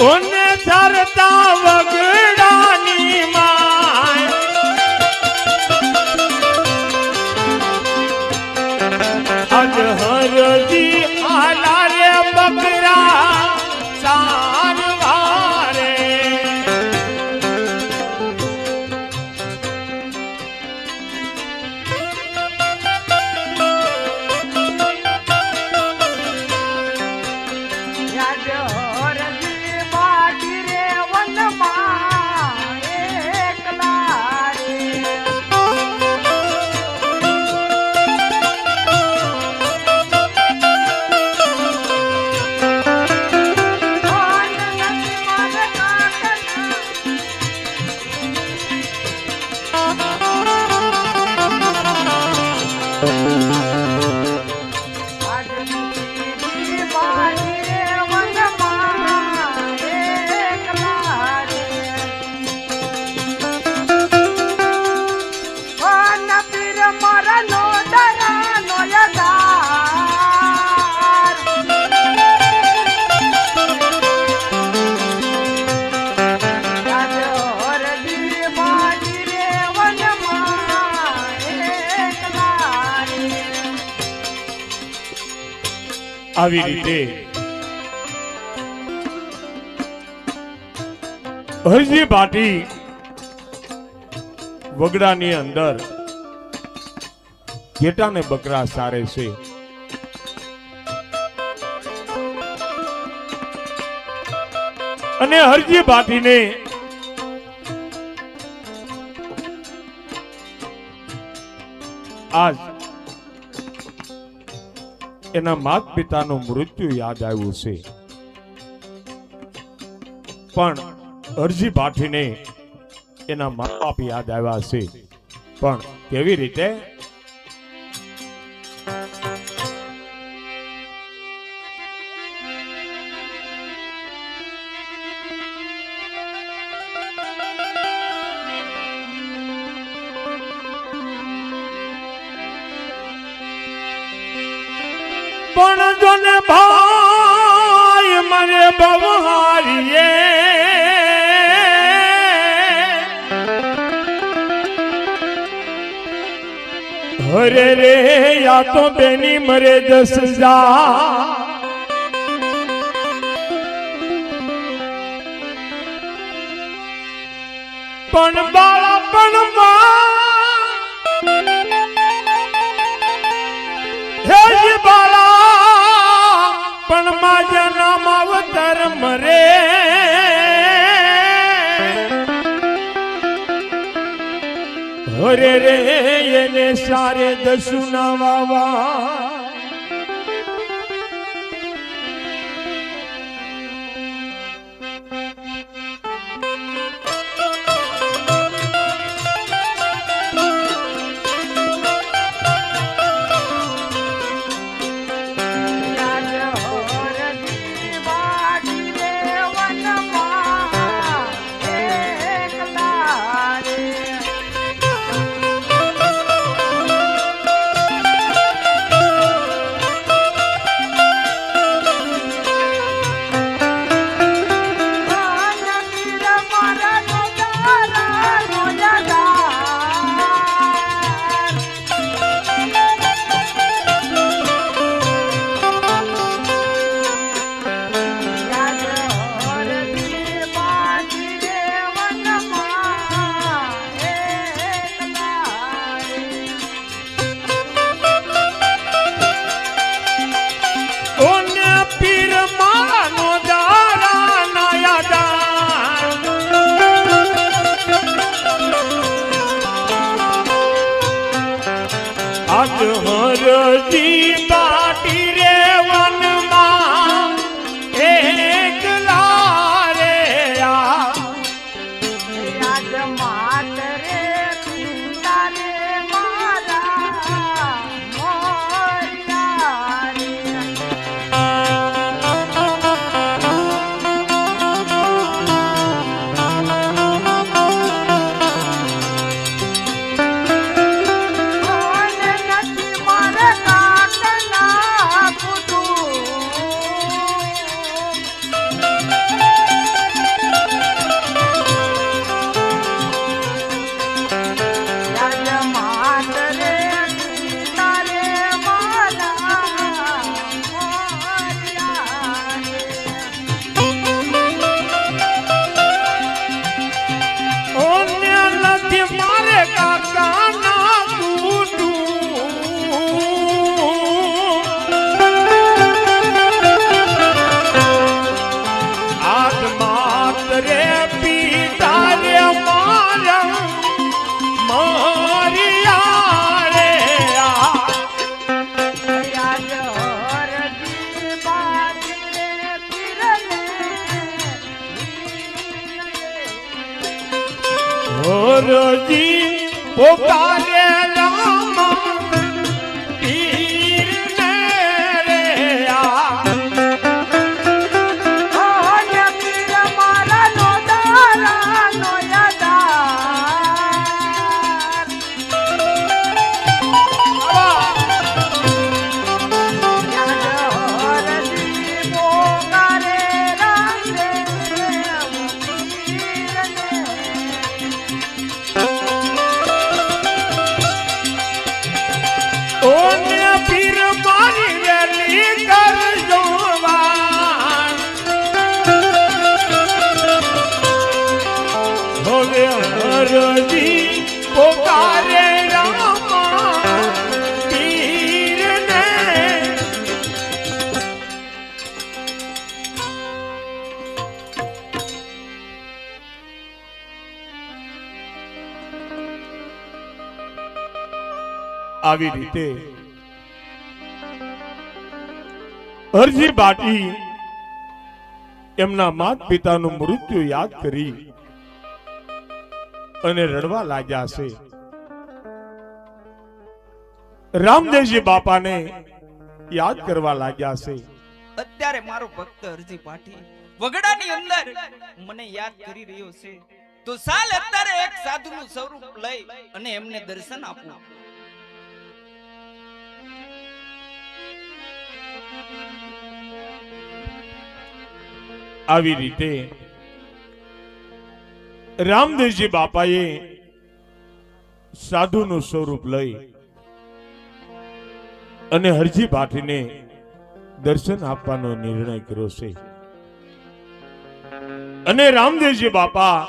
ઓને ધરતા વગડાની આવી રીતે. હરજી ભાટી વગડાની અંદર ઘેટાને બકરા સારે છે. અને હરજી ભાટીને આજ એના માત પિતાનું મૃત્યુ યાદ આવ્યું છે. પણ અરજી ભાઠીને એના મા બાપ યાદ આવ્યા છે. પણ કેવી રીતે? પણ જોને ભાઈ મને બવહારીએ હરે રે યા તો બેની મરે દસ જા પણ બાળા પણ હરે રે એને સારે દસુના વાવા. પોકારે રામ આવી રીતે. અરજી બાટી એમના માત પિતાનું મૃત્યુ યાદ કરી અને રડવા લાગ્યા છે. રામદેવજી બાપાને યાદ કરવા લાગ્યા છે. અત્યારે મારો ભક્ત અરજી પાટી વગડાની અંદર મને યાદ કરી રહ્યો છે. તો સાલ અત્યારે એક સાધુનું સ્વરૂપ લઈ અને એમને દર્શન આપું આવી રીતે રામદેવજી બાપાએ સાધુનું સ્વરૂપ લઈ અને હરજી ભાટીને દર્શન આપવાનો નિર્ણય કર્યો છે. અને રામદેવજી બાપા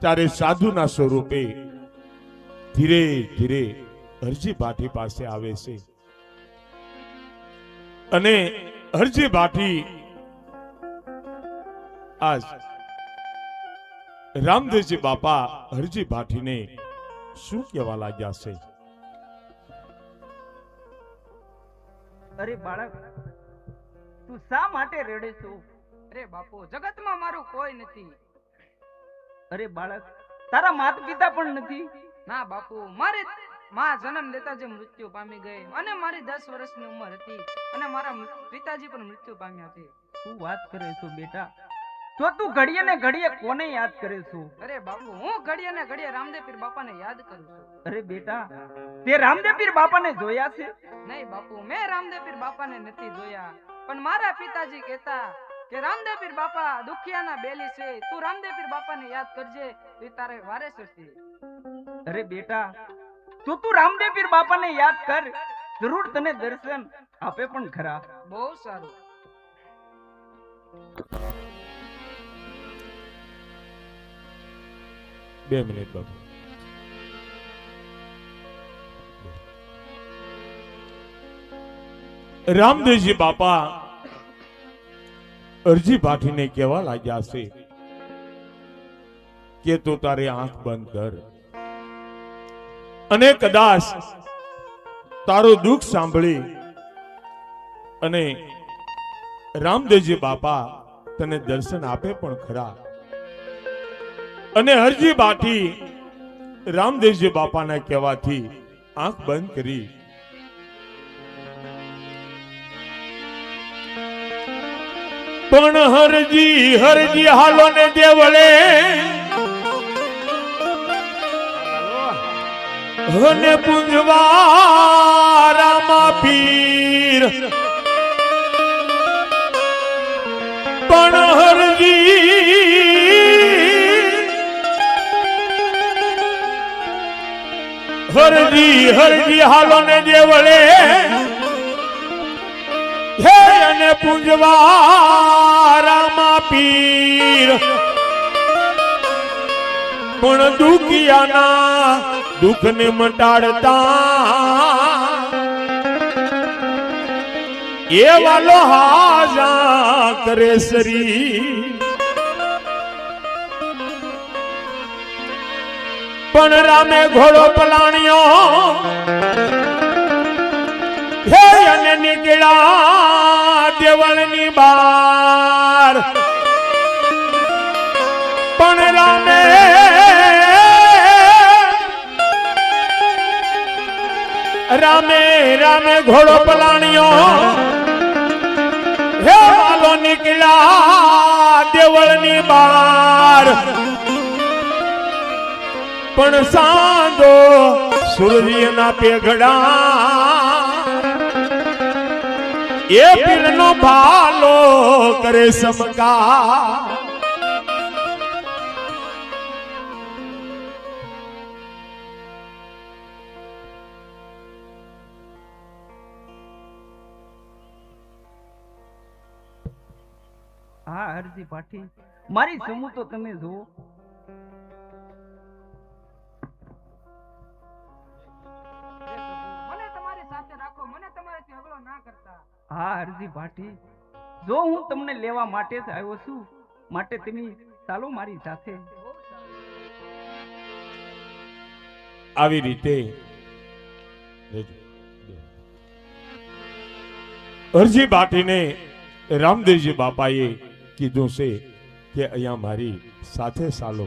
ત્યારે સાધુના સ્વરૂપે ધીરે ધીરે હરજી ભાટી પાસે આવે છે. અને હરજી ભાટી આજ. રામદેવજી બાપા હરજી ભાટીને શું કહેવા લાગ્યા છે? અરે બાળક, તું શા માટે રડે છો? અરે બાપો, જગતમાં મારું કોઈ નથી. અરે બાળક, તારા માતા પિતા પણ નથી? ના બાપુ, મારે માં જન્મ લેતા જે મૃત્યુ પામી ગઈ અને મારી દસ વર્ષની ઉંમર હતી અને મારા પિતાજી પણ મૃત્યુ પામ્યા છે. શું વાત કરે છો બેટા? તો તું ઘડીએ ને ઘડીએ કોને યાદ કરે છું? અરે બાપુ હું ઘડીએ ને ઘડીએ રામદેવ પીર બાપાને યાદ કરું છું. અરે બેટા તે રામદેવ પીર બાપાને જોયા છે? નહીં બાપુ મેં રામદેવ પીર બાપાને નથી જોયા. પણ મારા પિતાજી કહેતા કે રામદેવ પીર બાપા દુખિયાના બેલી છે તું રામદેવ પીર બાપાને યાદ કરજે એ તારે વારે ચડશે અરે બેટા તું તું રામદેવ પીર બાપાને યાદ કર. જરૂર તને દર્શન આપે પણ ખરા બહુ સારું. બે મિનિટ બાબુ રામદેવજી બાપા અરજી પાઠીને કહેવા લાગ્યા છે કે તું તારી આંખ બંધ કર અને કદાચ તારું દુઃખ સાંભળી અને રામદેવજી બાપા તને દર્શન આપે પણ ખરા અને હરજી બાટી રામદેવજી બાપાના કહેવાથી આંખ બંધ કરી. પણ હરજી હરજી હાલો ને દેવળે. અને પુંજવારામાં પીર. પણ હરજી હરજી હરજી હાલો ને દેવળે. હે અને પુંજવારામાં પીર. પણ દુખિયાના દુઃખને મટાડતા એવા લોહાજા કરે સરી પણ રામે ઘોડો પલાણ્યો. હે અને નીકળ્યા દેવળની બાર પણ રામે રામે રામે ઘોડો પલાણ્યો. હે વાલો નીકળ્યા દેવળની બાર પણ સાંધો સૂર્યના પેઘડા. એ પીરનો ભાલો કરે સમકા મારી સમૂહ તો તમે જુઓ. હા હરજી ભાટી. જો હું તમને લેવા માટે જ આવ્યો છું માટે તમે ચાલો મારી સાથે. આવી રીતે લેજો. અરજી બાટીને રામદેવજી બાપાએ કીધું છે કે અહીંયા મારી સાથે ચાલો.